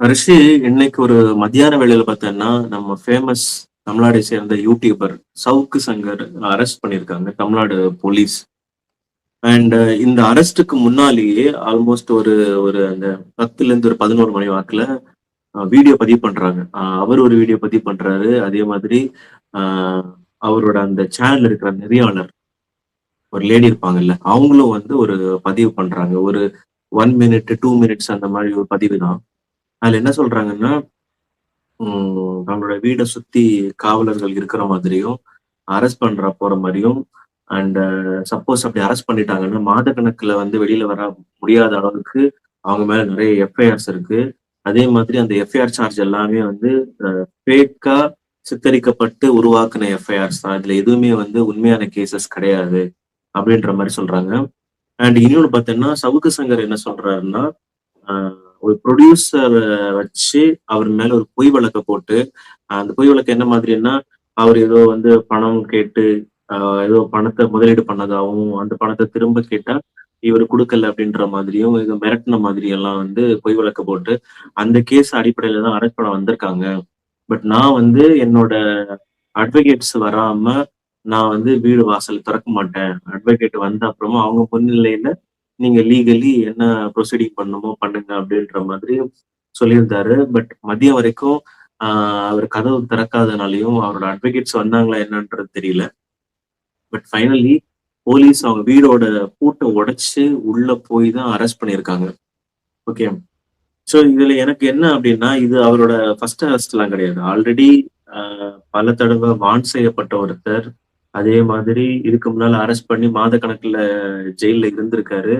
ரிஷி இன்னைக்கு ஒரு மத்தியான வேலையில பார்த்தேன்னா நம்ம ஃபேமஸ் தமிழ்நாடை சேர்ந்த யூடியூபர் சவுக்கு சங்கர் அரெஸ்ட் பண்ணியிருக்காங்க தமிழ்நாடு போலீஸ் அண்ட் இந்த அரெஸ்ட்டுக்கு முன்னாலேயே ஆல்மோஸ்ட் ஒரு ஒரு அந்த பத்துல இருந்து ஒரு பதினோரு மணி வாக்குல வீடியோ பதிவு பண்றாங்க. அவர் ஒரு வீடியோ பதிவு பண்றாரு. அதே மாதிரி அவரோட அந்த சேனல் இருக்கிற நெறியாளர் ஒரு லேடி இருப்பாங்கல்ல அவங்களும் வந்து ஒரு பதிவு பண்றாங்க. ஒரு ஒன் மினிட் டூ மினிட்ஸ் அந்த மாதிரி ஒரு பதிவு தான். அதுல என்ன சொல்றாங்கன்னா நம்மளோட வீடை சுத்தி காவலர்கள் இருக்கிற மாதிரியும் அரெஸ்ட் பண்ற போற மாதிரியும் அண்ட் சப்போஸ் அப்படி அரெஸ்ட் பண்ணிட்டாங்கன்னா மாத கணக்குல வந்து வெளியில வர முடியாத அளவுக்கு அவங்க மேல நிறைய எஃப்ஐஆர்ஸ் இருக்கு. அதே மாதிரி அந்த எஃப்ஐஆர் சார்ஜ் எல்லாமே வந்து ஃபேக்கா சித்தரிக்கப்பட்டு உருவாக்குன எஃப்ஐஆர்ஸ் தான். இதுல எதுவுமே வந்து உண்மையான கேசஸ் கிடையாது அப்படின்ற மாதிரி சொல்றாங்க. அண்ட் இன்னொன்னு பார்த்தீங்கன்னா சவுக்கு சங்கர் என்ன சொல்றாருன்னா ஒரு ப்ரொடியூசர் வச்சு அவர் மேல ஒரு பொய் வழக்கை போட்டு அந்த பொய் வழக்கு என்ன மாதிரின்னா அவர் ஏதோ வந்து பணம் கேட்டு ஏதோ பணத்தை முதலீடு பண்ணதாகவும் அந்த பணத்தை திரும்ப கேட்டா இவர் கொடுக்கல அப்படின்ற மாதிரியும் இது மிரட்டின மாதிரி எல்லாம் வந்து பொய் வழக்கு போட்டு அந்த கேஸ் அடிப்படையில தான் அரெஸ்ட் பண்ண வந்திருக்காங்க. பட் நான் வந்து என்னோட அட்வொகேட்ஸ் வராம நான் வந்து வீடு வாசல் திறக்க மாட்டேன். அட்வொகேட் வந்த அப்புறமா அவங்க முன்னிலையில நீங்க லீகலி என்ன ப்ரொசீடிங் பண்ணணுமோ பண்ணுங்க அப்படின்ற மாதிரி சொல்லியிருந்தாரு. பட் மதியம் வரைக்கும் ஆஹ் அவர் கதவு திறக்காதனாலையும் அவரோட அட்வொகேட்ஸ் வந்தாங்களா என்னன்றது தெரியல. பட் ஃபைனலி போலீஸ் அவங்க வீடோட பூட்டை உடைச்சு உள்ள போய் தான் அரெஸ்ட் பண்ணியிருக்காங்க. ஓகே ஸோ இதுல எனக்கு என்ன அப்படின்னா இது அவரோட ஃபர்ஸ்ட் அரெஸ்ட் எல்லாம் கிடையாது. ஆல்ரெடி பல தடவை வான் செய்யப்பட்ட ஒருத்தர் அதே மாதிரி இதுக்கு முன்னால அரெஸ்ட் பண்ணி மாத கணக்குல ஜெயில இருந்திருக்காரு.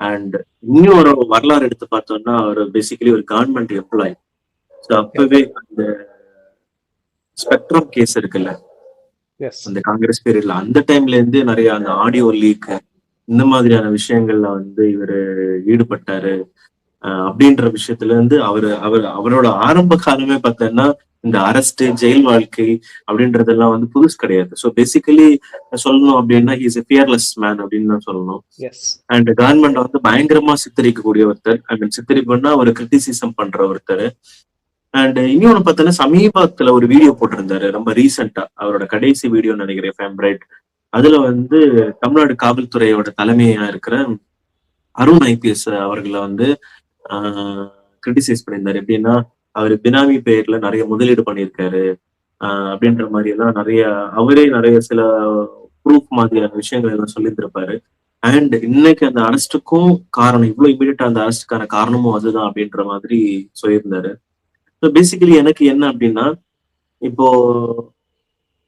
அண்ட் இன்னும் ஒரு வரலாறு எடுத்து பார்த்தோம்னா அவர் பேசிக்கலி ஒரு கவர்மெண்ட் எம்ப்ளாய் ஸோ அப்பவே அந்த ஸ்பெக்ட்ரம் கேஸ் இருக்குல்ல? அந்த காங்கிரஸ் பீரியட்ல அந்த டைம்ல இருந்து நிறைய அந்த ஆடியோ லீக் இந்த மாதிரியான விஷயங்கள்ல வந்து இவர் ஈடுபட்டாரு. அப்படின்ற விஷயத்துல இருந்து அவர் அவர் அவரோட ஆரம்ப காலமே பார்த்தோன்னா இந்த அரெஸ்ட் ஜெயில் வாழ்க்கை அப்படின்றதெல்லாம் வந்து புதுசு கிடையாது. ஸோ பேசிக்கலி சொல்லணும் அப்படின்னா இஸ் எ ஃபியர்லெஸ் மேன் அப்படின்னு தான் சொல்லணும். அண்ட் கவர்மெண்ட் வந்து பயங்கரமா சித்தரிக்கக்கூடிய ஒருத்தர். மீன் சித்தரிப்புன்னா ஒரு கிரிட்டிசிசம் பண்ற ஒருத்தர். அண்ட் இன்னொன்னு பார்த்தோன்னா சமீபத்துல ஒரு வீடியோ போட்டிருந்தாரு ரொம்ப ரீசெண்டா அவரோட கடைசி வீடியோ நினைக்கிறேன் ஃபேம்ரைட் அதுல வந்து தமிழ்நாடு காவல்துறையோட தலைமையா இருக்கிற அருண் ஐபிஎஸ் அவர்களை வந்து கிரிட்டிசைஸ் பண்ணியிருந்தாரு. எப்படின்னா அவர் பினாமி பெயர்ல நிறைய முதலீடு பண்ணியிருக்காரு. அப்படின்ற மாதிரி எல்லாம் நிறைய அவரே நிறைய சில ப்ரூஃப் மாதிரியான விஷயங்கள் எல்லாம் சொல்லியிருந்திருப்பாரு. அண்ட் இன்னைக்கு அந்த அரஸ்ட்டுக்கும் காரணம் இவ்வளவு இமீடியட்டா அந்த அரெஸ்டுக்கான காரணமும் அதுதான் அப்படின்ற மாதிரி சொல்லியிருந்தாரு. ஸோ பேசிக்கலி எனக்கு என்ன அப்படின்னா இப்போ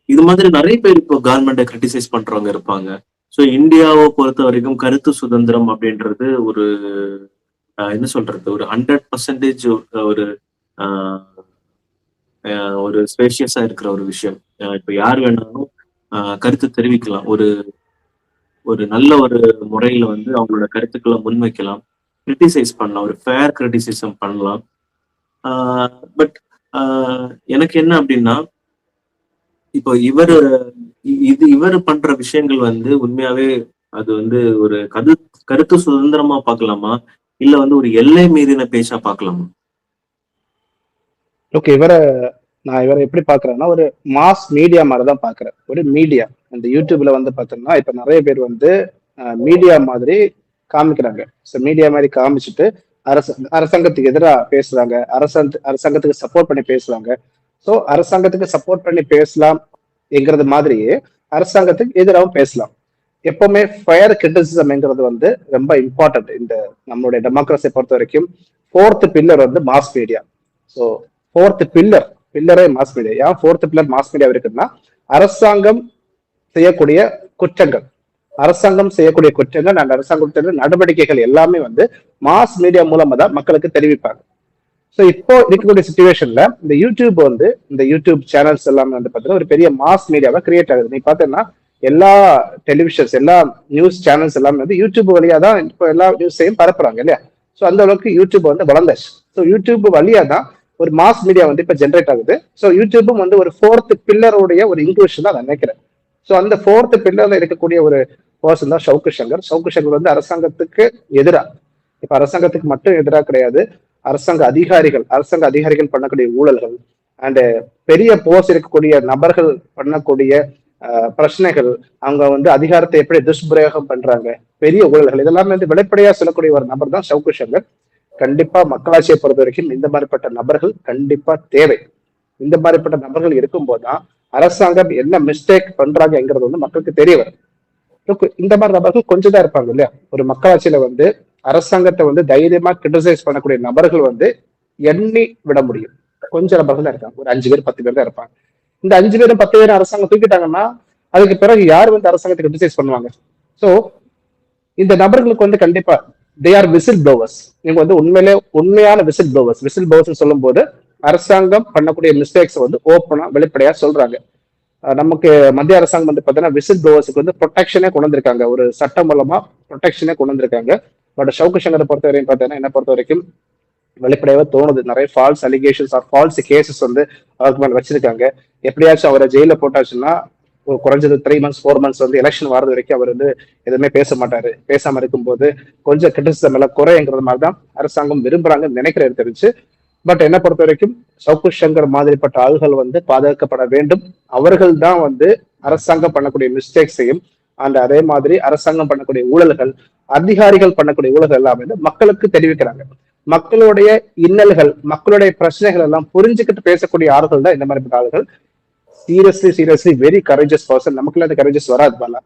இது மாதிரி நிறைய பேர் இப்போ கவர்மெண்ட்டை கிரிட்டிசைஸ் பண்றவங்க இருப்பாங்க. ஸோ இந்தியாவை பொறுத்த வரைக்கும் கருத்து சுதந்திரம் அப்படின்றது ஒரு என்ன சொல்றது? ஒரு ஹண்ட்ரட் பர்சன்டேஜ் ஒரு ஒரு ஸ்பேஷியஸா இருக்கிற ஒரு விஷயம். இப்ப யார் வேணாலும் கருத்து தெரிவிக்கலாம். ஒரு ஒரு நல்ல ஒரு முறையில வந்து அவங்களோட கருத்துக்களை முன்வைக்கலாம். கிரிட்டிசைஸ் பண்ணலாம். ஒரு ஃபேர் கிரிட்டிசிசம் பண்ணலாம். பட் எனக்கு என்ன அப்படின்னா இப்போ இவர் இது இவர் பண்ற விஷயங்கள் வந்து உண்மையாவே அது வந்து ஒரு கரு கருத்து சுதந்திரமா பார்க்கலாமா? இல்ல வந்து ஒரு எல்லை மீறின பேச்சா பார்க்கலாமா ஓகே இவரை நான் இவரை எப்படி பாக்குறேன்னா ஒரு மாஸ் மீடியா மாதிரி தான் பாக்குறேன். ஒரு மீடியா இந்த யூடியூப்ல வந்து பாத்தீங்கன்னா இப்ப நிறைய பேர் வந்து மீடியா மாதிரி காமிக்கிறாங்க. ஸோ மீடியா மாதிரி காமிச்சிட்டு அரச அரசாங்கத்துக்கு எதிராக பேசுறாங்க. அரசாங்க அரசாங்கத்துக்கு சப்போர்ட் பண்ணி பேசுறாங்க. ஸோ அரசாங்கத்துக்கு சப்போர்ட் பண்ணி பேசலாம் என்கிறது மாதிரியே அரசாங்கத்துக்கு எதிராகவும் பேசலாம். எப்பவுமே ஃபயர் கிரிட்டிசிசம்ங்கிறது வந்து ரொம்ப இம்பார்ட்டன்ட் இந்த நம்மளுடைய டெமோக்ரஸியை பொறுத்த வரைக்கும் ஃபோர்த் பில்லர் வந்து mass media so fourth pillar பில்லரே mass media ஏன் ஃபோர்த் பில்லர் மாஸ் மீடியா இருக்குன்னா அரசாங்கம் செய்யக்கூடிய குற்றங்கள். அரசாங்கம் செய்யக்கூடிய குற்றங்கள் அந்த அரசாங்கத்தின் நடவடிக்கைகள் எல்லாமே வந்து மாஸ் மீடியா மூலமா தான் மக்களுக்கு தெரிவிப்பாங்க. ஸோ இப்போ இருக்கக்கூடிய சுச்சுவேஷன்ல இந்த யூடியூப் வந்து இந்த யூடியூப் சேனல்ஸ் எல்லாமே வந்து பார்த்தீங்கன்னா ஒரு பெரிய மாஸ் மீடியாவை கிரியேட் ஆகுது. நீ பார்த்தீங்கன்னா எல்லா டெலிவிஷன்ஸ் எல்லா நியூஸ் சேனல்ஸ் எல்லாமே வந்து யூடியூப் வழியா தான் இப்போ எல்லா நியூஸையும் பரப்புறாங்க இல்லையா? ஸோ அந்த அளவுக்கு யூடியூப் வந்து வளர்ந்தாச்சு. ஸோ யூடியூப் வழியா தான் ஒரு மாஸ் மீடியா வந்து இப்போ ஜென்ரேட் ஆகுது. ஸோ யூடியூப்பும் வந்து ஒரு ஃபோர்த் பில்லருடைய ஒரு இன்க்ளூஷன் தான் நான் நினைக்கிறேன். ஸோ அந்த ஃபோர்த் பில்லர்ல இருக்கக்கூடிய ஒரு பர்சன் தான் சவுக்கு சங்கர். சவுக்கு சங்கர் வந்து அரசாங்கத்துக்கு எதிராக இப்போ அரசாங்கத்துக்கு மட்டும் எதிராக கிடையாது. அரசாங்க அதிகாரிகள் அரசாங்க அதிகாரிகள் பண்ணக்கூடிய ஊழல்கள் அண்ட் பெரிய போஸ் இருக்கக்கூடிய நபர்கள் பண்ணக்கூடிய பிரச்சனைகள் அவங்க வந்து அதிகாரத்தை எப்படி துஷ்பிரயோகம் பண்றாங்க பெரிய ஊழல்கள் இதெல்லாம் வந்து வெளிப்படையா சொல்லக்கூடிய ஒரு நபர் தான் சவுக்கு சங்கர். கண்டிப்பா மக்களாட்சியை பொறுத்த வரைக்கும் இந்த மாதிரிப்பட்ட நபர்கள் கண்டிப்பா தேவை. இந்த மாதிரிப்பட்ட நபர்கள் இருக்கும்போது தான் அரசாங்கம் என்ன மிஸ்டேக் பண்றாங்கங்கிறது வந்து மக்களுக்கு தெரிய வரும். இந்த மாதிரி நபர்கள் கொஞ்சம் தான் இருப்பாங்க இல்லையா? ஒரு மக்களாட்சியில வந்து அரசாங்கத்தை வந்து தைரியமா கிரிட்டிசைஸ் பண்ணக்கூடிய நபர்கள் வந்து எண்ணி விட முடியும். கொஞ்சம் நபர்கள் தான் இருக்காங்க. ஒரு அஞ்சு பேர் பத்து பேர் தான் இருப்பாங்க. இந்த அஞ்சு பேரும் பத்து பேரும் அரசாங்கம் தூக்கிட்டாங்கன்னா அதுக்கு பிறகு யார் வந்து அரசாங்கத்தை கிரிட்டிசைஸ் பண்ணுவாங்க? ஸோ இந்த நபர்களுக்கு வந்து கண்டிப்பா தே ஆர் விசில் ப்ளோவர்ஸ் இவங்க வந்து உண்மையிலே உண்மையான விசில் ப்ளோவர்ஸ் விசில் ப்ளோவர்ஸ் சொல்லும் போது அரசாங்கம் பண்ணக்கூடிய மிஸ்டேக்ஸ் வந்து ஓப்பனா வெளிப்படையா சொல்றாங்க. நமக்கு மத்திய அரசாங்கம் வந்து பார்த்தீங்கன்னா விசில் ப்ளோவர்ஸுக்கு வந்து ப்ரொடெக்ஷனே கொண்டு வந்திருக்காங்க. ஒரு சட்டம் மூலமா ப்ரொடெக்ஷனே கொண்டு வந்திருக்காங்க. பட் சவுக்கு சங்கரை பொறுத்த வரைக்கும் பார்த்தீங்கன்னா என்ன பொறுத்த வரைக்கும் வெளிப்படையாவே தோணுது. நிறைய false allegations or false cases வந்து அவருக்கு மேலே வச்சிருக்காங்க. எப்படியாச்சும் அவரை ஜெயில போட்டாச்சுன்னா ஒரு குறைஞ்சது த்ரீ மந்த்ஸ் ஃபோர் மந்த்ஸ் வந்து எலெக்ஷன் வர்றது வரைக்கும் அவர் வந்து எதுவுமே பேச மாட்டாரு. பேசாம இருக்கும்போது கொஞ்சம் கிரிட்டிசிசம் எல்லாம் குறைங்கிறது மாதிரி தான் அரசாங்கம் விரும்புறாங்கன்னு நினைக்கிறது தெரிஞ்சு. பட் என்ன பொறுத்த வரைக்கும் சவுக்கு சங்கர் மாதிரிப்பட்ட ஆள்கள் வந்து பாதுகாக்கப்பட வேண்டும். அவர்கள் தான் வந்து அரசாங்கம் பண்ணக்கூடிய மிஸ்டேக்ஸையும் அண்ட் அதே மாதிரி அரசாங்கம் பண்ணக்கூடிய ஊழல்கள் அதிகாரிகள் பண்ணக்கூடிய ஊழல்கள் எல்லாம் வந்து மக்களுக்கு தெரிவிக்கிறாங்க. மக்களுடைய இன்னல்கள் மக்களுடைய பிரச்சனைகள் எல்லாம் புரிஞ்சுக்கிட்டு பேசக்கூடிய ஆறுகள் தான் இந்த மாதிரி ஆள்கள். Seriously seriously very courageous person நமக்குள்ள அந்த கரேஜஸ் வராது பாலா.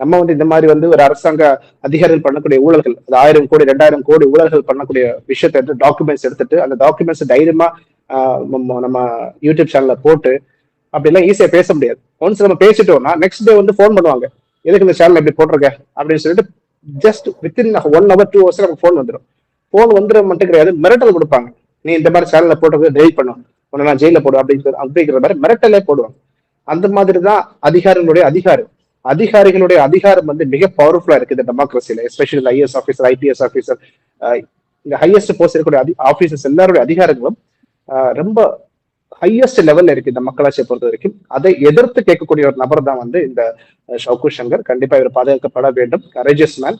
நம்ம வந்து இந்த மாதிரி வந்து ஒரு அரசாங்க அதிகாரிகள் பண்ணக்கூடிய ஊழல்கள் அது ஆயிரம் கோடி ரெண்டாயிரம் கோடி ஊழல்கள் பண்ணக்கூடிய விஷயத்தை எடுத்து டாக்குமெண்ட்ஸ் எடுத்துட்டு அந்த டாக்குமெண்ட்ஸ் தைரியமா நம்ம நம்ம யூடியூப் சேனல்ல போட்டு அப்படிலாம் ஈஸியா பேச முடியாது. ஒன்ஸ் நம்ம பேசிட்டோம்னா நெக்ஸ்ட் டே வந்து ஃபோன் பண்ணுவாங்க. எதுக்கு இந்த சேனல் இப்படி போட்டிருக்க? அப்படின்னு சொல்லிட்டு just within one hour two hours நமக்கு ஃபோன் வந்துடும் போன் வந்துட மட்டும் கிடையாது மிரட்டல் கொடுப்பாங்க. நீ இந்த மாதிரி சேனல்ல போட்டது டெலிட் பண்ணும் உன்னை நான் ஜெயில போடுவேன் அப்படிங்கிற அப்படிங்கிற மாதிரி மிரட்டலே போடுவாங்க. அந்த மாதிரி தான் அதிகாரிகளுடைய அதிகாரம். அதிகாரிகளுடைய அதிகாரம் வந்து மிக பவர்ஃபுல்லா இருக்கு இந்த டெமோக்ரஸில especially IAS officer IPS officer இந்த ஹையஸ்ட் போஸ்ட் இருக்கக்கூடிய ஆஃபீஸர்ஸ் எல்லாருடைய அதிகாரங்களும் ரொம்ப ஹையஸ்ட் லெவல்ல இருக்கு இந்த மக்களாட்சியை பொறுத்த வரைக்கும். அதை எதிர்த்து கேட்கக்கூடிய ஒரு நபர் தான் வந்து இந்த அஹ், சங்கர். கண்டிப்பா இவர் பாதுகாக்கப்பட வேண்டும். கரேஜஸ் மேன்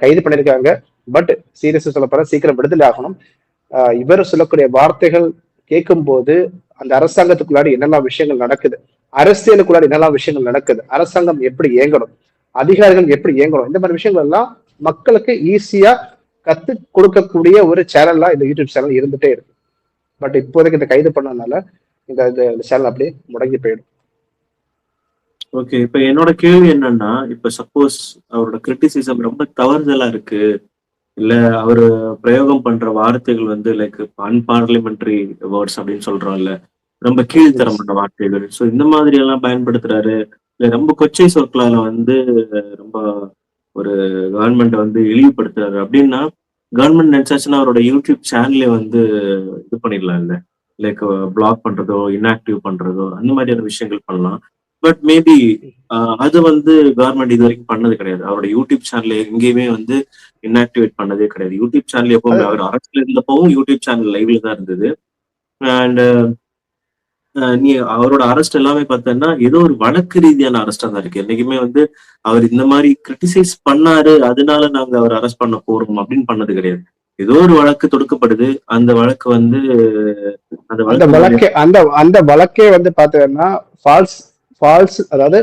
கைது பண்ணியிருக்காங்க. பட் சீரியஸ் சொல்ல போற சீக்கிரம் விடுதலை ஆகணும். ஆஹ், இவர் சொல்லக்கூடிய வார்த்தைகள் கேட்கும்போது அந்த அரசாங்கத்துக்குள்ளாடி என்னெல்லாம் விஷயங்கள் நடக்குது அரசியலுக்குள்ளாடி என்னெல்லாம் விஷயங்கள் நடக்குது அரசாங்கம் எப்படி இயங்கணும் அதிகாரிகள் எப்படி இயங்கணும் இந்த மாதிரி விஷயங்கள் எல்லாம் மக்களுக்கு ஈஸியா கத்து கொடுக்கக்கூடிய ஒரு சேனல்லாம் இந்த யூடியூப் சேனல் இருந்துட்டே இருக்கு. பட் இப்போதைக்கு இந்த கைது பண்ணதுனால இந்த இந்த சேனல் அப்படியே முடங்கி போயிடும். ஓகே இப்ப என்னோட கேள்வி என்னன்னா இப்ப சப்போஸ் அவரோட கிரிட்டிசிசம் ரொம்ப தவறுதலா இருக்கு. இல்ல அவரு பிரயோகம் பண்ற வார்த்தைகள் வந்து லைக் அன்பார்லிமெண்டரி வேர்ட்ஸ் அப்படின்னு சொல்றோம்ல ரொம்ப கீழ்த்தரமான வார்த்தைகள். சோ இந்த மாதிரி எல்லாம் பயன்படுத்துறாரு. இல்ல ரொம்ப கொச்சை சொற்களால வந்து ரொம்ப ஒரு கவர்மெண்ட் வந்து இழிவுபடுத்துறாரு. அப்படின்னா கவர்மெண்ட் நினைச்சாச்சுன்னா அவரோட யூடியூப் சேனலே வந்து இது பண்ணிடலாம் இல்ல லைக் பிளாக் பண்றதோ இன்ஆக்டிவ் பண்றதோ அந்த மாதிரியான விஷயங்கள் பண்ணலாம். பட் மேபி அது வந்து கவர்மெண்ட் இது வரைக்கும் பண்ணது கிடையாது. அவரோட யூடியூப் சேனல் எங்கேயுமே வந்து இன்ஆக்டிவேட் பண்ணதே கிடையாது. யூடியூப் சேனல் எப்பவுமே அவர் அரசுல இருந்தப்பவும் யூடியூப் சேனல் லைவ்ல தான் இருந்தது. அண்ட் நீ அவரோட அரெஸ்ட் எல்லாமே பார்த்தோன்னா ஏதோ ஒரு வழக்கு ரீதியான அரெஸ்டா தான் இருக்கு. என்னைக்குமே வந்து அவர் இந்த மாதிரி கிரிட்டிசைஸ் பண்ணாரு அதனால நாங்க அவர் அரெஸ்ட் பண்ண போறோம் அப்படின்னு பண்ணது கிடையாது. ஏதோ ஒரு வழக்கு தொடுக்கப்படுது. அந்த வழக்கு வந்து அந்த வழக்கே அந்த அந்த வழக்கே வந்து பாத்தீங்கன்னா ஃபால்ஸ் ஃபால்ஸ் அதாவது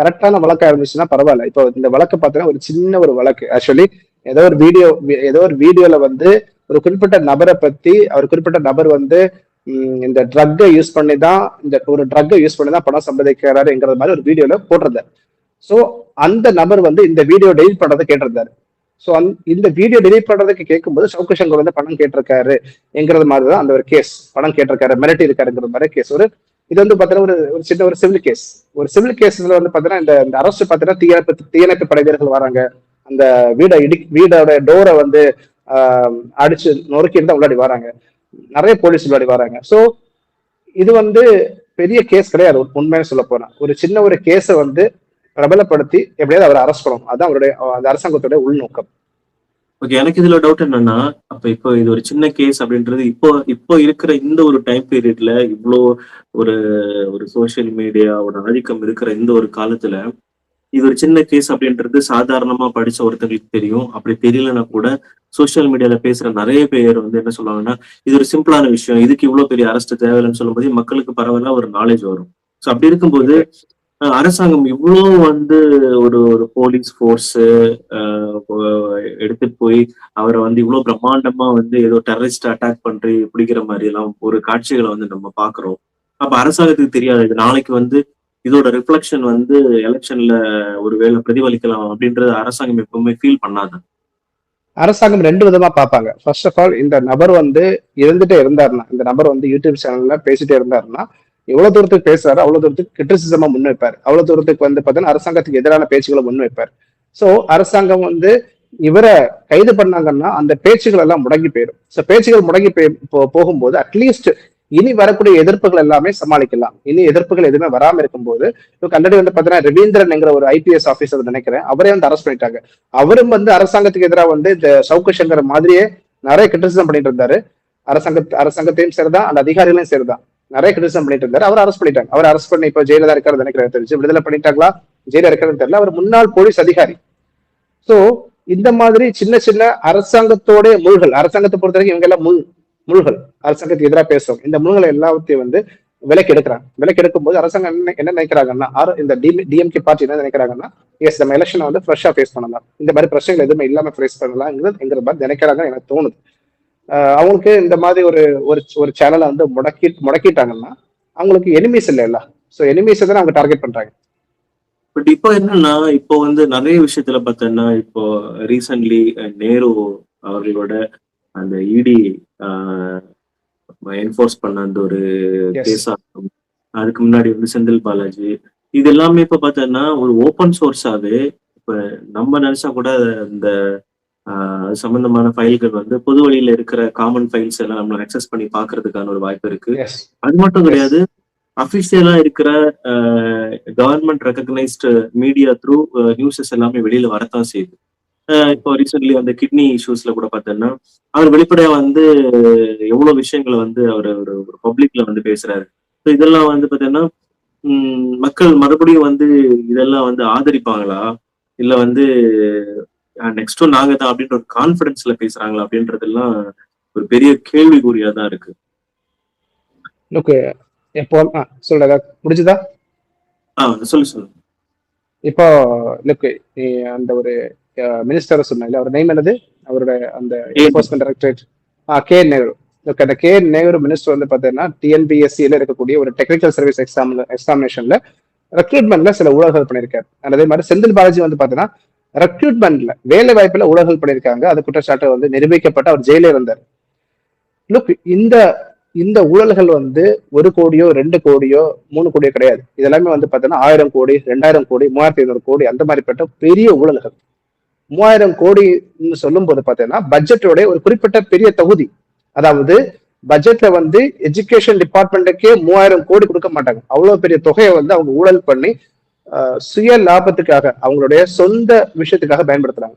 கரெக்டான வழக்கா இருந்துச்சுன்னா பரவாயில்ல. இப்போ இந்த வழக்கு பார்த்தீங்கன்னா ஒரு சின்ன ஒரு வழக்கு. ஆக்சுவலி ஏதோ ஒரு வீடியோ ஏதோ ஒரு வீடியோல வந்து ஒரு குறிப்பிட்ட நபரை பத்தி அவர் குறிப்பிட்ட நபர் வந்து இந்த ட்ரக்கை யூஸ் பண்ணி தான் இந்த ஒரு ட்ரக்கை யூஸ் பண்ணி தான் பணம் சம்பாதிக்கிறாருங்கிற மாதிரி ஒரு வீடியோல போட்டிருந்தார். சோ அந்த நபர் வந்து இந்த வீடியோ டெலிட் பண்றதை கேட்டிருந்தாரு. சோ இந்த வீடியோ டெலிட் பண்றதுக்கு கேட்கும்போது சவுக்கு சங்கர் வந்து பணம் கேட்டிருக்காரு என்கிறது மாதிரி தான் அந்த ஒரு கேஸ் பணம் கேட்டிருக்காரு மிரட்டி இருக்காருங்கிற மாதிரி கேஸ் ஒரு இது வந்து பாத்தீங்கன்னா ஒரு ஒரு சின்ன ஒரு சிவில் கேஸ் ஒரு சிவில் கேஸ்ல வந்து பாத்தீங்கன்னா இந்த இந்த அரசு பாத்தீங்கன்னா தீயணைப்பு தீயணைப்பு படை வீரர்கள் வராங்க. அந்த வீடை இடி வீடோட டோரை வந்து ஆஹ், அடிச்சு நொறுக்கி இருந்தா உள்ளாடி வராங்க. நிறைய போலீஸ் உள்ளாடி வராங்க. சோ இது வந்து பெரிய கேஸ் கிடையாது. உண்மையான சொல்ல போனா. ஒரு சின்ன ஒரு கேஸை வந்து பிரபலப்படுத்தி எப்படியாவது அவரை அரெஸ்ட் பண்ணணும். அதான் அவருடைய அந்த அரசாங்கத்துடைய உள்நோக்கம். ஓகே எனக்கு இதுல டவுட் என்னன்னா அப்ப இப்போ இது ஒரு சின்ன கேஸ் அப்படின்றது இப்போ இப்போ இருக்கிற இந்த ஒரு டைம் பீரியட்ல இவ்வளோ ஒரு ஒரு சோசியல் மீடியாவோட ஆதிக்கம் இருக்கிற இந்த ஒரு காலத்துல இது ஒரு சின்ன கேஸ் அப்படின்றது சாதாரணமா படிச்ச ஒருத்தங்களுக்கு தெரியும். அப்படி தெரியலனா கூட சோசியல் மீடியால பேசுற நிறைய பேர் வந்து என்ன சொல்லுவாங்கன்னா இது ஒரு சிம்பிளான விஷயம் இதுக்கு இவ்வளவு பெரிய அரெஸ்ட் தேவையில்லைன்னு சொல்லும்போது மக்களுக்கு பரவாயில்ல ஒரு நாலேஜ் வரும். ஸோ அப்படி இருக்கும்போது அரசாங்கம் இவ்வளோ வந்து ஒரு ஒரு போலீஸ் ஃபோர்ஸ் எடுத்துட்டு போய் அவரை வந்து இவ்வளோ பிரம்மாண்டமா வந்து ஏதோ டெரரிஸ்ட் அட்டாக் பண்ணி பிடிக்கிற மாதிரி எல்லாம் ஒரு காட்சிகளை வந்து நம்ம பாக்குறோம். அப்ப அரசாங்கத்துக்கு தெரியாது. இது நாளைக்கு வந்து இதோட ரிஃப்ளெக்ஷன் வந்து எலெக்ஷன்ல ஒருவேளை பிரதிபலிக்கலாம் அப்படின்றது அரசாங்கம் எப்பவுமே ஃபீல் பண்ணாது. அரசாங்கம் ரெண்டு விதமா பார்ப்பாங்க. ஃபர்ஸ்ட் ஆஃப் ஆல் இந்த நபர் வந்து இருந்துட்டே இருந்தாருன்னா இந்த நபர் வந்து யூடியூப் சேனல்ல பேசிட்டே இருந்தாருன்னா எவ்வளவு தூரத்துக்கு பேசுறாரு அவ்வளவு தூரத்துக்கு கிரிட்டிசிசமா முன்வைப்பார் அவ்வளவு தூரத்துக்கு வந்து பார்த்தீங்கன்னா அரசாங்கத்துக்கு எதிரான பேச்சுகளை முன்வைப்பார் சோ அரசாங்கம் வந்து இவரை கைது பண்ணாங்கன்னா அந்த பேச்சுகள் எல்லாம் முடங்கி போயிடும். சோ பேச்சுகள் முடங்கி போய் போகும்போது அட்லீஸ்ட் இனி வரக்கூடிய எதிர்ப்புகள் எல்லாமே சமாளிக்கலாம். இனி எதிர்ப்புகள் எதுவுமே வராம இருக்கும்போது இப்போ கண்டடி வந்து பாத்தீங்கன்னா ரவீந்திரன்ங்கிற ஒரு ஐபிஎஸ் ஆபீசர் நினைக்கிறேன் அவரே வந்து அரெஸ்ட் பண்ணிட்டாங்க. அவரும் வந்து அரசாங்கத்துக்கு எதிராக வந்து இந்த சவுக்கு சங்கர் மாதிரியே நிறைய கிரிட்டிசிசம் பண்ணிட்டு இருந்தாரு. அரசாங்க அரசாங்கத்தையும் சரிதான் அந்த அதிகாரிகளையும் சரிதான். நிறைய கிரிட்டிசம் பண்ணிட்டு இருந்தாரு. அவர் அரெஸ்ட் பண்ணிட்டாங்க. அவர் அரெஸ்ட் பண்ணி இப்போ ஜெயில தான் இருக்காரு நினைக்கிறேன். தெரிஞ்சு விடுதலை பண்ணிட்டாங்களா? ஜெயில இருக்காருன்னு தெரியல. அவர் முன்னாள் போலீஸ் அதிகாரி. சோ இந்த மாதிரி சின்ன சின்ன அரசாங்கத்தோட முழுகள் அரசாங்கத்தை பொறுத்த வரைக்கும் இவங்க எல்லாம் முழு முழுகள் அரசாங்கத்துக்கு எதிராக பேசுறோம் இந்த முழுகளை எல்லாத்தையும் வந்து விலைக்கு எடுக்கிறாங்க. விலைக்கு எடுக்கும்போது அரசாங்கம் என்ன என்ன நினைக்கிறாங்கன்னா இந்த டிஎம்கே பார்ட்டி என்ன நினைக்கிறாங்கன்னா எஸ் நம்ம எலெக்ஷனை வந்து ஃப்ரெஷ்ஷா ஃபேஸ் பண்ணலாம். இந்த மாதிரி பிரச்சனைகள் எதுவுமே இல்லாம ஃபேஸ் பண்ணலாம்ங்கிறது எங்கிற மாதிரி நினைக்கிறாங்க எனக்கு தோணுது. அவங்களுக்கு இந்த மாதிரி ஒரு ஒரு ஒரு சேனலை வந்து முடக்கி முடக்கிட்டாங்கன்னா அவங்களுக்கு எனிமீஸ் இல்லைல்ல ஸோ எனிமீஸை தான் அவங்க டார்கெட் பண்றாங்க. பட் இப்போ என்னன்னா இப்போ வந்து நிறைய விஷயத்துல பார்த்தோன்னா இப்போ ரீசன்ட்லி நேரு அவர்களோட அந்த E இடி என்ஃபோர்ஸ் பண்ண அந்த ஒரு. கேஸா அதுக்கு முன்னாடி வந்து செந்தில் பாலாஜி. இது எல்லாமே இப்ப பார்த்தோன்னா ஒரு ஓப்பன் சோர்ஸாவே இப்ப நம்ம நினைச்சா கூட இந்த சம்பந்தமான ஃபைல்கள் வந்து பொது வழியில இருக்கிற காமன் ஃபைல்ஸ் எல்லாம் நம்ம அக்சஸ் பண்ணி பாக்குறதுக்கான ஒரு வாய்ப்பு இருக்கு. அது மட்டும் கிடையாது அபிஷியலா இருக்கிற government recognised media through newses எல்லாமே வெளியில வரத்தான் செய்யுது. இப்போ ரீசென்ட்லி அந்த கிட்னி இஷ்யூஸ்ல கூட பார்த்தோம்னா அவர் வெளிப்படையா வந்து எவ்வளவு விஷயங்களை வந்து அவர் ஒரு பப்ளிக்ல வந்து பேசுறாரு. ஸோ இதெல்லாம் வந்து பார்த்தீங்கன்னா உம், மக்கள் மறுபடியும் வந்து இதெல்லாம் வந்து ஆதரிப்பாங்களா? இல்ல வந்து நெக்ஸ்டும் நாங்க தான் அப்படின்ற ஒரு கான்பிடன்ஸ்ல பேசுறாங்களா அப்படின்றதெல்லாம் ஒரு பெரிய கேள்விக்குறியா தான் இருக்கு. ஓகே ஆ சொல்லுங்க முடிஞ்சுதா? சொல்லு சொல்லு. இப்போ லுக் அந்த ஒரு மினிஸ்டர் சொன்னாங்க அவர் நேம் என்னது? அவரோட அந்த என்ஃபோர்ஸ்மெண்ட் டைரக்டரேட் ஆ கே நேரு லுக் அந்த கே நேரு மினிஸ்டர் வந்து பார்த்தீங்கன்னா டிஎன்பிஎஸ்சியில் இருக்கக்கூடிய ஒரு டெக்னிக்கல் சர்வீஸ் எக்ஸாம் எக்ஸாமினேஷன்ல ரெக்ரூட்மெண்ட்ல சில ஊழல்கள் பண்ணியிருக்காரு. அதே மாதிரி செந்தில் பாலாஜி வந்து பார்த்தீங்கன்னா ரெக்ரூட்மெண்ட்ல வேலை வாய்ப்புல ஊழல்கள் பண்ணியிருக்காங்க. அது குற்றச்சாட்டு வந்து நிரூபிக்கப்பட்டு அவர் ஜெயிலே இருந்தார். லுக் இந்த இந்த ஊழல்கள் வந்து ஒரு கோடியோ ரெண்டு கோடியோ மூணு கோடியோ கிடையாது. இதெல்லாமே வந்து பார்த்தீங்கன்னா ஆயிரம் கோடி ரெண்டாயிரம் கோடி மூவாயிரத்தி ஐநூறு கோடி அந்த மாதிரிப்பட்ட பெரிய ஊழல்கள். மூவாயிரம் கோடின்னு சொல்லும் போது பார்த்தீங்கன்னா பட்ஜெட்டோட ஒரு குறிப்பிட்ட பெரிய தொகுதி. அதாவது பட்ஜெட்ல வந்து எஜுகேஷன் டிபார்ட்மெண்ட்டுக்கே மூவாயிரம் கோடி கொடுக்க மாட்டாங்க. அவ்வளவு பெரிய தொகையை வந்து அவங்க ஊழல் பண்ணி சுய லாபத்துக்காக அவங்களுடைய சொந்த விஷயத்துக்காக பயன்படுத்துறாங்க.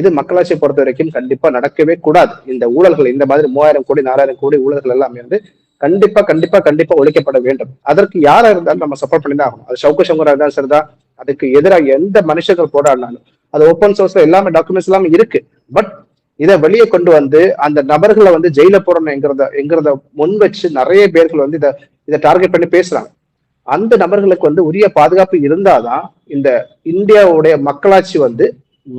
இது மக்களாட்சியை பொறுத்த வரைக்கும் கண்டிப்பா நடக்கவே கூடாது. இந்த ஊழல்கள் இந்த மாதிரி மூவாயிரம் கோடி நாலாயிரம் கோடி ஊழல்கள் எல்லாமே வந்து கண்டிப்பா கண்டிப்பா கண்டிப்பா ஒழிக்கப்பட வேண்டும். அதற்கு யாரா இருந்தாலும் நம்ம சப்போர்ட் பண்ணி தான் ஆகணும். அது சவுக்கு சங்கரா இருந்தாலும் சரிதான். அதுக்கு எதிராக எந்த மனுஷர்கள் போராடினாலும் அது ஓப்பன் சோர்ஸ்ல எல்லாமே டாக்குமெண்ட்ஸ் எல்லாமே இருக்கு. பட் இதை வெளியே கொண்டு வந்து அந்த நபர்களை வந்து ஜெயில போடணும் எங்கிறத எங்கிறத முன் வச்சு நிறைய பேர்கள் வந்து இதை இதை டார்கெட் பண்ணி பேசுறாங்க. அந்த நபர்களுக்கு வந்து உரிய பாதுகாப்பு இருந்தாதான் இந்த இந்தியாவுடைய மக்களாட்சி வந்து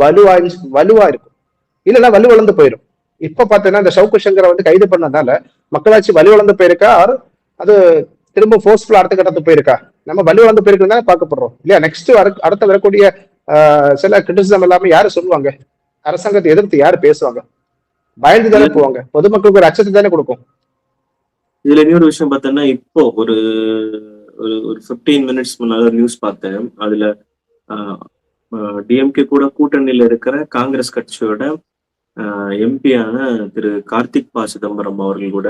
வலுவா வலுவா இருக்கும். இல்லைன்னா வலுவிழந்து போயிடும். இப்ப பாத்தீங்கன்னா இந்த சவுக்கு சங்கரை வந்து கைது பண்ணதால மக்களாட்சி வலுவிழந்து போயிருக்கா? or அது திரும்ப ஃபோர்ஸ்ஃபுல்லா அடுத்த கட்டத்துக்கு போயிருக்கா? நம்ம வலுவிழந்து போயிருக்குன்னு தானே பார்க்கப்படுறோம். இல்லையா? நெக்ஸ்ட் அடுத்த வரக்கூடிய சில கிரிட்டிசிசம் எல்லாமே யாரு சொல்லுவாங்க? அரசாங்கத்தை எதிர்த்து யாரு பேசுவாங்க? பயந்து தானே போவாங்க. பொதுமக்களுக்கு ஒரு அச்சத்தை தானே கொடுக்கும். இதுல இன்னொரு விஷயம் பார்த்தோன்னா இப்போ ஒரு ஒரு ஒரு ஃபிஃப்டீன் மினிட்ஸ் முன்னால நியூஸ் பார்த்தேன். அதுல டிஎம்கே கூட கூட்டணியில இருக்கிற காங்கிரஸ் கட்சியோட எம்பியான திரு கார்த்திக் பா சிதம்பரம் அவர்கள் கூட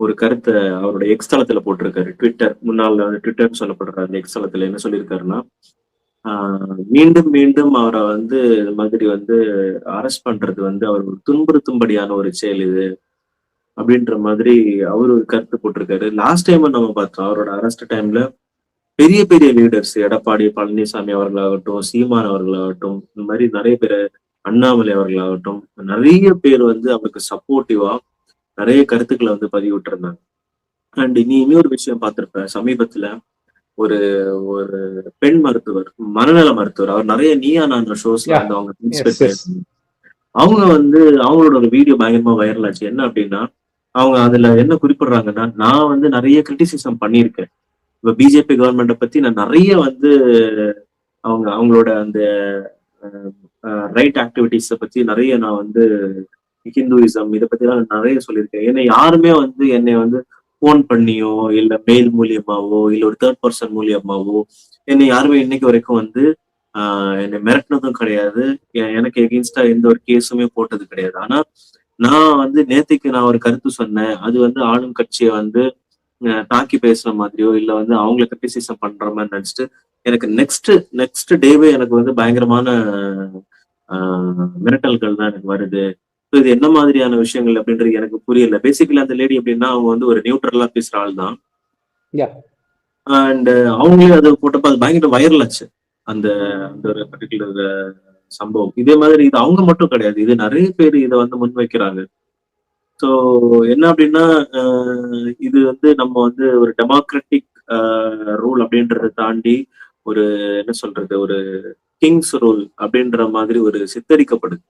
ஒரு கருத்தை அவருடைய எக்ஸ் தளத்துல போட்டிருக்காரு. ட்விட்டர் முன்னாள் வந்து ட்விட்டர்னு சொல்லப்படுற அந்த எக்ஸ் தளத்துல என்ன சொல்லியிருக்காருன்னா மீண்டும் மீண்டும் அவரை வந்து இது மாதிரி வந்து அரெஸ்ட் பண்றது வந்து அவர் ஒரு துன்புறுத்தும்படியான ஒரு செயல் இது. அப்படின்ற மாதிரி அவர் ஒரு கருத்து போட்டிருக்காரு லாஸ்ட் டைம் நம்ம பார்த்தோம் அவரோட அரெஸ்ட் டைம்ல பெரிய பெரிய லீடர்ஸ் எடப்பாடி பழனிசாமி அவர்களாகட்டும் சீமான் அவர்களாகட்டும் இந்த மாதிரி நிறைய பேர் அண்ணாமலை அவர்களாகட்டும் நிறைய பேர் வந்து அவருக்கு சப்போர்ட்டிவா நிறைய கருத்துக்களை வந்து பதிவிட்டு இருந்தாங்க அண்ட் நீ இன்னொரு விஷயம் பார்த்திருப்ப சமீபத்துல ஒரு ஒரு பெண் மருத்துவர் மனநல மருத்துவர் அவர் நிறைய நீயா நான் ஷோஸ்ல. வந்து அவங்க. அவங்க வந்து அவங்களோட ஒரு வீடியோ பயங்கரமா வைரல் ஆச்சு என்ன அப்படின்னா அவங்க அதுல என்ன குறிப்பிடுறாங்கன்னா நான் வந்து நிறைய கிரிட்டிசிசம் பண்ணியிருக்கேன். இப்ப பிஜேபி கவர்மெண்ட்டை பத்தி நான் நிறைய வந்து அவங்க அவங்களோட அந்த ரைட் ஆக்டிவிட்டிஸ பத்தி நிறைய நான் வந்து ஹிந்துவிசம் இதை பத்தி எல்லாம் நிறைய சொல்லியிருக்கேன். ஏன்னா யாருமே வந்து என்னை வந்து ஃபோன் பண்ணியோ இல்ல மெயில் மூலியமாவோ இல்ல ஒரு தேர்ட் பர்சன் மூலியமாவோ என்னை யாருமே இன்னைக்கு வரைக்கும் வந்து ஆஹ் என்னை மிரட்டினதும் கிடையாது. எனக்கு எகெயின்ஸ்டா எந்த ஒரு கேஸுமே போட்டது கிடையாது. ஆனா நான் வந்து நேத்திக்கு நான் ஒரு கருத்து சொன்னேன். அது வந்து ஆளும் கட்சியை வந்து தாக்கி பேசுற மாதிரியோ இல்ல வந்து அவங்கள கிரிட்டிசிசம் பண்ற மாதிரி நினைச்சிட்டு எனக்கு நெக்ஸ்ட் நெக்ஸ்ட் டேவே எனக்கு வந்து பயங்கரமான மிரட்டல்கள் தான் எனக்கு வருது. இது என்ன மாதிரியான விஷயங்கள் அப்படின்றது எனக்கு புரியல. பேசிக்கலி அந்த லேடி அப்படின்னா அவங்க வந்து ஒரு நியூட்ரலா பேசுற ஆள் தான். அண்ட் அவங்களே அதை போட்டப்ப அது பயங்கர வைரல் ஆச்சு. அந்த அந்த ஒரு பர்டிகுலர் சம்பவம். இதே மாதிரி இது அவங்க மட்டும் கிடையாது. இது நிறைய பேர் இதை வந்து முன்வைக்கிறாங்க ஸோ என்ன அப்படின்னா இது வந்து நம்ம வந்து ஒரு டெமோக்ராட்டிக் ரூல் அப்படின்றத தாண்டி ஒரு என்ன சொல்றது ஒரு கிங்ஸ் ரூல் அப்படின்ற மாதிரி ஒரு சித்தரிக்கப்படுது.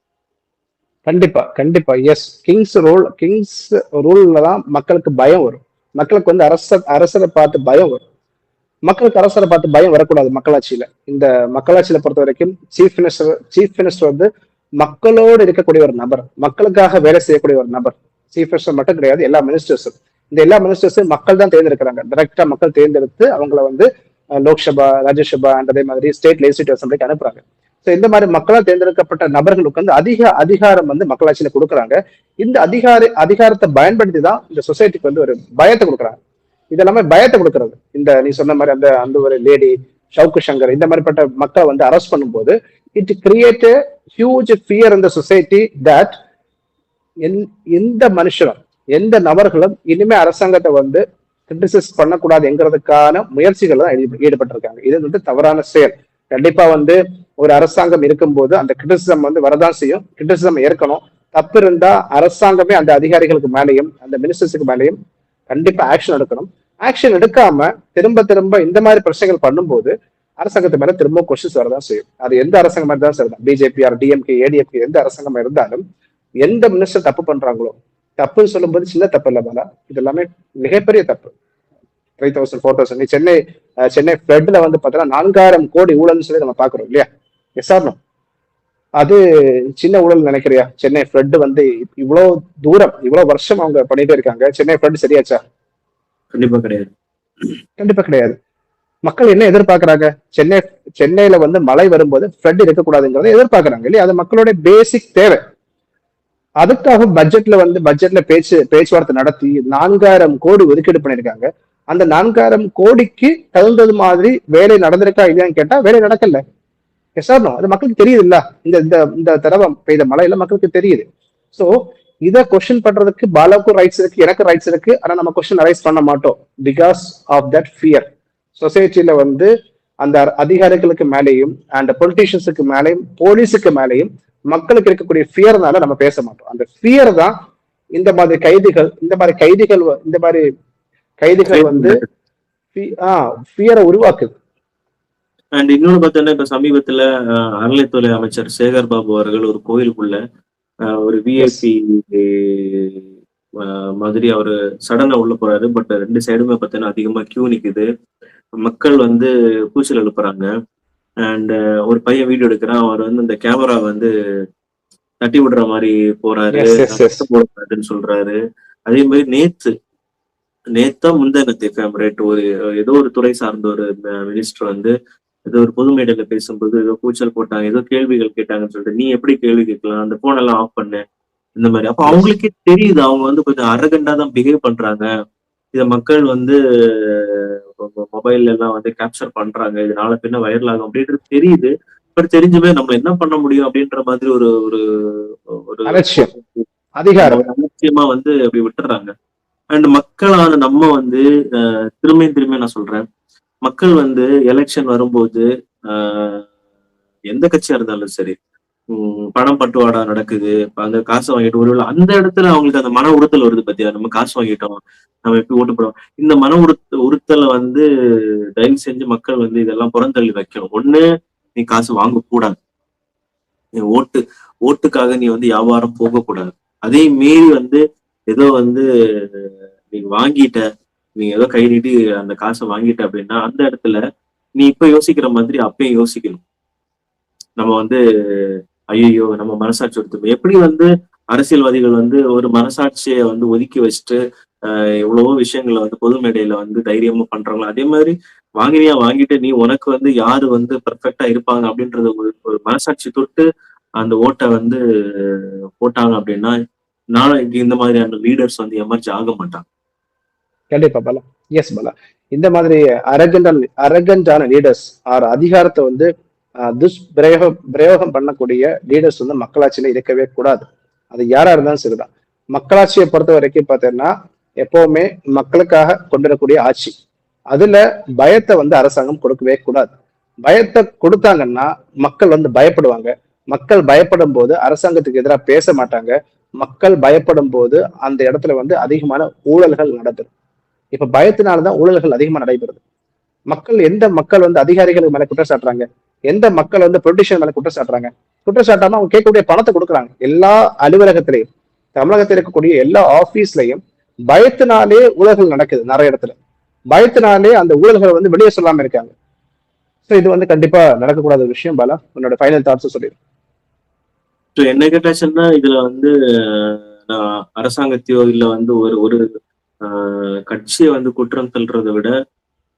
கண்டிப்பா கண்டிப்பா. எஸ் கிங்ஸ் ரூல் கிங்ஸ் ரூல்ல தான் மக்களுக்கு பயம் வரும். மக்களுக்கு வந்து அரச அரசரை பார்த்து பயம் வரும். மக்களுக்கு அரசரை பார்த்து பயம் வரக்கூடாது மக்களாட்சியில. இந்த மக்களாட்சியில பொறுத்த வரைக்கும் சீஃப் மினிஸ்டர் சீஃப் மினிஸ்டர் வந்து மக்களோடு இருக்கக்கூடிய ஒரு நபர். மக்களுக்காக வேலை செய்யக்கூடிய ஒரு நபர். சீஃப் மினிஸ்டர் மட்டும் கிடையாது எல்லா மினிஸ்டர்ஸும் இந்த எல்லா மினிஸ்டர்ஸும் மக்கள் தான் தேர்ந்தெடுக்கிறாங்க. டைரக்டா மக்கள் தேர்ந்தெடுத்து அவங்கள வந்து லோக்சபா ராஜ்யசபா and அதே மாதிரி ஸ்டேட் லெஜிஸ்லேட்டிவ் அசம்பிளிக்கு அனுப்புறாங்க. ஸோ இந்த மாதிரி மக்களால் தேர்ந்தெடுக்கப்பட்ட நபர்களுக்கு வந்து அதிக அதிகாரம் வந்து மக்களாட்சியில கொடுக்குறாங்க. இந்த அதிகார அதிகாரத்தை பயன்படுத்தி தான் இந்த சொசைட்டிக்கு வந்து ஒரு பயத்தை கொடுக்குறாங்க. இதெல்லாமே பயத்தை கொடுக்கறது. இந்த நீ சொன்ன மாதிரி அந்த அந்த ஒரு லேடி ஷவுக்கு சங்கர் இந்த மாதிரிப்பட்ட மக்களை வந்து அரெஸ்ட் பண்ணும்போது இட் கிரியேட் ஹியூஜ் ஃபியர் இந்த சொசைட்டி தட் எந்த மனுஷனும் எந்த நபர்களும் இனிமே அரசாங்கத்தை வந்து கிரிட்டிசைஸ் பண்ணக்கூடாதுங்கிறதுக்கான முயற்சிகள் தான் ஈடுபட்டிருக்காங்க. இது வந்து தவறான செயல். கண்டிப்பா வந்து ஒரு அரசாங்கம் இருக்கும்போது அந்த கிரிட்டிசிசம் வந்து வரதான் செய்யும். கிரிட்டிசிசம் ஏற்கணும். தப்பு இருந்தா அரசாங்கமே அந்த அதிகாரிகளுக்கு மேலேயும் அந்த மினிஸ்டர்ஸுக்கு மேலேயும் கண்டிப்பா ஆக்ஷன் எடுக்கணும். ஆக்ஷன் எடுக்காம திரும்ப திரும்ப இந்த மாதிரி பிரச்சனைகள் பண்ணும்போது அரசாங்கத்து மேல திரும்ப கொஸ்டின்ஸ் வரதான் செய்யும். அது எந்த அரசாங்கமா இருந்தாலும் சரிதான். பிஜேபி ஆர் டிஎம்கே ஏடிஎம்கே எந்த அரசாங்கமா இருந்தாலும் எந்த மினிஸ்டர் தப்பு பண்றாங்களோ தப்புன்னு சொல்லும்போது சின்ன தப்பு இல்ல பாலா. இது எல்லாமே மிகப்பெரிய தப்பு. த்ரீ தௌசண்ட் ஃபோர் தௌசண்ட் நீ சென்னை சென்னை ஃபிளட்ல வந்து பாத்தீங்கன்னா நான்காயிரம் கோடி ஊழல்னு சொல்லி நம்ம பாக்குறோம் இல்லையா? எஸ்ஆர்னும் அது சின்ன ஊழல் நினைக்கிறியா? சென்னை ஃபிளட் வந்து இவ்வளவு தூரம் இவ்வளவு வருஷம் அவங்க பண்ணிட்டே இருக்காங்க. சென்னை ஃபிளட் சரியாச்சா? கண்டிப்பா கிடையாது. கண்டிப்பா கிடையாது. மக்கள் என்ன எதிர்பார்க்கறாங்க? சென்னை சென்னையில வந்து மழை வரும்போது ஃப்ளட் இருக்கக்கூடாதுங்கிறத எதிர்பார்க்கறாங்க இல்லையா? அது மக்களுடைய பேசிக் தேவை. அதுக்காக பட்ஜெட்ல வந்து பட்ஜெட்ல பேச்சு பேச்சுவார்த்தை நடத்தி நான்காயிரம் கோடி ஒதுக்கீடு பண்ணிருக்காங்க அந்த நான்காயிரம் கோடிக்கு தகுந்தது மாதிரி வேலை நடந்திருக்கா இல்லையான்னு கேட்டா வேலை நடக்கல. எஸ்ஆர்னோ அது மக்களுக்கு தெரியுது இல்ல இந்த இந்த இந்த தடவை பெய்த மழையில மக்களுக்கு தெரியுது. சோ இத கொஸ்டின் பண்றதுக்கு பாலாவுக்கும் ரைட்ஸ் இருக்கு எனக்கு ரைட்ஸ் இருக்கு. ஆனா நம்ம கொஸ்டின் அரைஸ் பண்ண மாட்டோம். பிகாஸ் ஆஃப் தட் ஃபியர் சொசைட்டில வந்து அந்த அதிகாரிகளுக்கு மேலேயும் அண்ட் பொலிட்டீஷியன்ஸுக்கு மேலேயும் போலீஸுக்கு மேலேயும் மக்களுக்கு இருக்கக்கூடிய ஃபியர்னால நம்ம பேச மாட்டோம். அந்த ஃபியர் தான் இந்த மாதிரி கைதிகள் இந்த மாதிரி கைதிகள் இந்த மாதிரி கைதிகள் வந்து ஃபியரை உருவாக்குது. அண்ட் இன்னொன்னு பார்த்தோன்னா இப்ப சமீபத்துல அறநிலைத்துறை அமைச்சர் சேகர் பாபு அவர்கள் ஒரு கோயிலுக்குள்ள ஒரு விஐபி மாதிரி அவரு சடனா உள்ள போறாரு. பட் ரெண்டு சைடுமே பார்த்தீங்கன்னா அதிகமா கியூ நிக்குது. மக்கள் வந்து கூச்சல் எழுப்புறாங்க. அண்ட் ஒரு பையன் வீடியோ எடுக்கிறான். அவர் வந்து அந்த கேமரா வந்து தட்டி விடுற மாதிரி போறாரு. போடக்கூடாதுன்னு சொல்றாரு. அதே மாதிரி நேத்து நேத்தா முந்தனத்தை ஃபேவரேட் ஒரு ஏதோ ஒரு துறை சார்ந்த ஒரு மினிஸ்டர் வந்து ஏதோ ஒரு பொது மேடையில பேசும்போது ஏதோ கூச்சல் போட்டாங்க ஏதோ கேள்விகள் கேட்டாங்கன்னு சொல்லிட்டு நீ எப்படி கேள்வி கேட்கலாம்? அந்த போன் எல்லாம் ஆஃப் பண்ணு. இந்த மாதிரி. அப்ப அவங்களுக்கே தெரியுது. அவங்க வந்து கொஞ்சம் அரகண்டா தான் பிஹேவ் பண்றாங்க. இத மக்கள் வந்து மொபைல்ல எல்லாம் வந்து கேப்சர் பண்றாங்க. இதனால பின்ன வைரல் ஆகும் அப்படின்றது தெரியுது. பட் தெரிஞ்சுமே நம்ம என்ன பண்ண முடியும் அப்படின்ற மாதிரி ஒரு ஒரு ஒரு அலட்சியம். அதிகாரம். அலட்சியமா வந்து அப்படி விட்டுறாங்க. அண்ட் மக்களான நம்ம வந்து அஹ், திரும்பியும் திரும்பியும் நான் சொல்றேன். மக்கள் வந்து எலெக்ஷன் வரும்போது ஆஹ், எந்த கட்சியா இருந்தாலும் சரி உம், பணம் பட்டுவாடா நடக்குது அந்த காசு வாங்கிட்டு ஒருவேளை அந்த இடத்துல அவங்களுக்கு அந்த மன உறுத்தல் வருது பத்தியா? நம்ம காசு வாங்கிட்டோம் நம்ம எப்படி ஓட்டு போடுவோம் இந்த மன உறுத்த உறுத்தலை வந்து தயவு செஞ்சு மக்கள் வந்து இதெல்லாம் புறந்தள்ளி வைக்கணும். ஒண்ணு நீ காசு வாங்க கூடாது நீ ஓட்டு ஓட்டுக்காக நீ வந்து வியாபாரம் போகக்கூடாது. அதே மீறி வந்து ஏதோ வந்து நீ வாங்கிட்ட நீ ஏதோ கை நீட்டி அந்த காசை வாங்கிட்ட அப்படின்னா அந்த இடத்துல நீ இப்ப யோசிக்கிற மாதிரி அப்பயும் யோசிக்கணும். நம்ம வந்து ஐயோ நம்ம மனசாட்சி ஒருத்தமே எப்படி வந்து அரசியல்வாதிகள் வந்து ஒரு மனசாட்சியை வந்து ஒதுக்கி வச்சுட்டு எவ்வளவோ விஷயங்களை வந்து பொது மேடையில வந்து தைரியமா பண்றாங்களோ அதே மாதிரி வாங்கினியா வாங்கிட்டு நீ உனக்கு வந்து யாரு வந்து பெர்ஃபெக்டா இருப்பாங்க அப்படின்றத ஒரு ஒரு மனசாட்சி தொட்டு அந்த ஓட்டை வந்து போட்டாங்க அப்படின்னா நாளைக்கு இந்த மாதிரியான லீடர்ஸ் வந்து எமர்ஜ் ஆக மாட்டாங்க. கண்டிப்பா பலா. எஸ் பலா. இந்த மாதிரி அரகண்ட் அரகண்டான லீடர்ஸ் ஆர் அதிகாரத்தை வந்து ஆஹ், துஷ்பிரயோகம் பிரயோகம் பண்ணக்கூடிய லீடர்ஸ் வந்து மக்களாட்சியில இருக்கவே கூடாது. அது யாரா இருந்தாலும் சரிதான். மக்களாட்சியை பொறுத்த வரைக்கும் பார்த்தீங்கன்னா எப்பவுமே மக்களுக்காக கொண்டிருக்கக்கூடிய ஆட்சி. அதுல பயத்தை வந்து அரசாங்கம் கொடுக்கவே கூடாது. பயத்தை கொடுத்தாங்கன்னா மக்கள் வந்து பயப்படுவாங்க. மக்கள் பயப்படும் போது அரசாங்கத்துக்கு எதிராக பேச மாட்டாங்க. மக்கள் பயப்படும் போது அந்த இடத்துல வந்து அதிகமான ஊழல்கள் நடத்தும் இப்ப பயத்தினாலதான் ஊழல்கள் அதிகமா நடைபெறுது. மக்கள் எந்த மக்கள் வந்து அதிகாரிகள் மேல குற்றம் சாட்டுறாங்க? எந்த மக்கள் வந்து பொலிட்டிஷியன் மேல குற்றம் சாட்டுறாங்க? குற்றம் சாட்டாம அவங்க கேட்கக்கூடிய பணத்தை கொடுக்குறாங்க. எல்லா அலுவலகத்திலையும் தமிழகத்தில் இருக்கக்கூடிய எல்லா ஆபீஸ்லயும் பயத்தினாலே ஊழல்கள் நடக்குது நிறைய இடத்துல. பயத்தினாலே அந்த ஊழல்களை வந்து வெளியே சொல்லாம இருக்காங்க. ஸோ இது வந்து கண்டிப்பா நடக்கக்கூடாத ஒரு விஷயம் பாலா. உன்னோட ஃபைனல் தாட்ஸ் சொல்லிடு. என்ன கேட்டாச்சுன்னா இதுல வந்து நான் அரசாங்கத்தையோ இல்ல வந்து ஒரு ஒரு கட்சியை வந்து குற்றம் தள்ளுறதை விட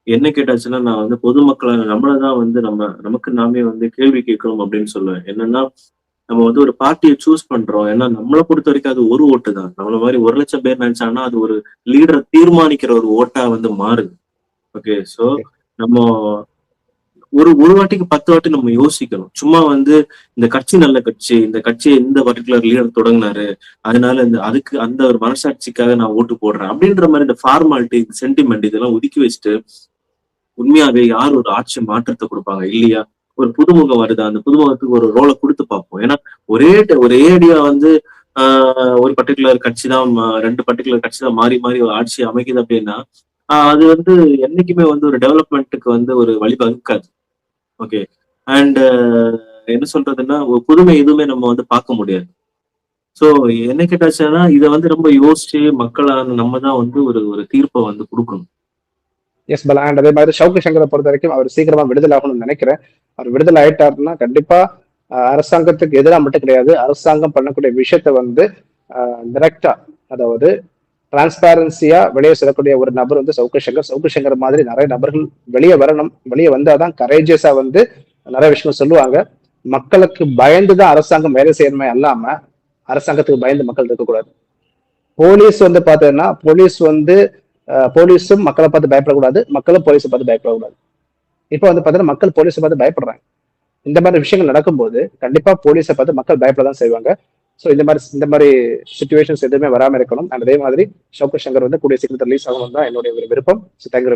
என்ன கேட்டாச்சுன்னா நான் வந்து பொதுமக்களை நம்மளதான் வந்து நம்ம நமக்கு நாமே வந்து கேள்வி கேட்கணும் அப்படின்னு சொல்லுவேன். என்னன்னா நம்ம வந்து ஒரு பார்ட்டியை சூஸ் பண்றோம். ஏன்னா நம்மளை பொறுத்த வரைக்கும் அது ஒரு ஓட்டு தான். நம்மள மாதிரி ஒரு லட்சம் பேர் நினைச்சாங்கன்னா அது ஒரு லீடரை தீர்மானிக்கிற ஒரு ஓட்டா வந்து மாறுது. ஓகே சோ நம்ம ஒரு ஒரு வாட்டிக்கு பத்து வாட்டி நம்ம யோசிக்கணும். சும்மா வந்து இந்த கட்சி நல்ல கட்சி இந்த கட்சியை இந்த பர்டிகுலர் லீடர் தொடங்கினாரு அதனால இந்த அதுக்கு அந்த ஒரு மனசாட்சிக்காக நான் ஓட்டு போடுறேன் அப்படின்ற மாதிரி இந்த ஃபார்மாலிட்டி சென்டிமெண்ட் இதெல்லாம் ஒதுக்கி வச்சுட்டு உண்மையாவே யார் ஒரு ஆட்சி மாற்றத்தை கொடுப்பாங்க இல்லையா? ஒரு புதுமுகம் வருது? அந்த புதுமுகத்துக்கு ஒரு ரோலை கொடுத்து பார்ப்போம். ஏன்னா ஒரே ஒரே அடியா வந்து ஆஹ் ஒரு பர்டிகுலர் கட்சி தான் ரெண்டு பர்டிகுலர் கட்சி தான் மாறி மாறி ஒரு ஆட்சி அமைக்குது அப்படின்னா அது வந்து என்னைக்குமே வந்து ஒரு டெவலப்மெண்ட்டுக்கு வந்து ஒரு வழிவகுக்காது. ஓகே அண்ட் uh, என்ன சொல்றதுன்னா ஒரு புதுமை எதுவுமே நம்ம வந்து பார்க்க முடியாது. சோ என்ன கேட்டாச்சுன்னா இதை வந்து ரொம்ப யோசிச்சு மக்களான நம்ம தான் வந்து ஒரு ஒரு தீர்ப்பை வந்து கொடுக்கணும். எஸ் பலா அண்ட் அதே மாதிரி சவுக்கு சங்கரை பொறுத்த வரைக்கும் அவர் சீக்கிரமா விடுதலை ஆகணும்னு நினைக்கிறேன். அவர் விடுதலை ஆயிட்டாருன்னா கண்டிப்பா அரசாங்கத்துக்கு எதிராக மட்டும் கிடையாது. அரசாங்கம் பண்ணக்கூடிய விஷயத்த வந்து டிரெக்டா அதாவது டிரான்ஸ்பேரன்சியா வெளியே சொல்லக்கூடிய ஒரு நபர் வந்து சவுக்கு சங்கர் சவுக்கு சங்கர் மாதிரி நிறைய நபர்கள் வெளியே வரணும். வெளியே வந்தாதான் கரேஜியஸா வந்து நிறைய விஷயம் சொல்லுவாங்க. மக்களுக்கு பயந்துதான் அரசாங்கம் வேலை செய்யணுமே அல்லாம அரசாங்கத்துக்கு பயந்து மக்கள் இருக்கக்கூடாது. போலீஸ் வந்து பாத்தீங்கன்னா போலீஸ் வந்து போலீஸும் மக்களை பார்த்து பயப்படக்கூடாது. மக்களும் போலீஸை பார்த்து பயப்படக்கூடாது. இப்போ வந்து பாத்தீங்கன்னா மக்கள் போலீஸை பார்த்து பயப்படுறாங்க. இந்த மாதிரி விஷயங்கள் நடக்கும்போது கண்டிப்பா போலீஸை பார்த்து மக்கள் பயப்பட தான் செய்வாங்க. ஸோ இந்த மாதிரி இந்த மாதிரி சுச்சுவேஷன்ஸ் எதுவுமே வராம இருக்கணும். அண்ட் அதே மாதிரி சவுக்கு சங்கர் வந்து கூடிய சீக்கிரத்தில் ரிலீஸ் ஆகணும் தான் என்னுடைய ஒரு விருப்பம் ஸோ தேங்க்யூ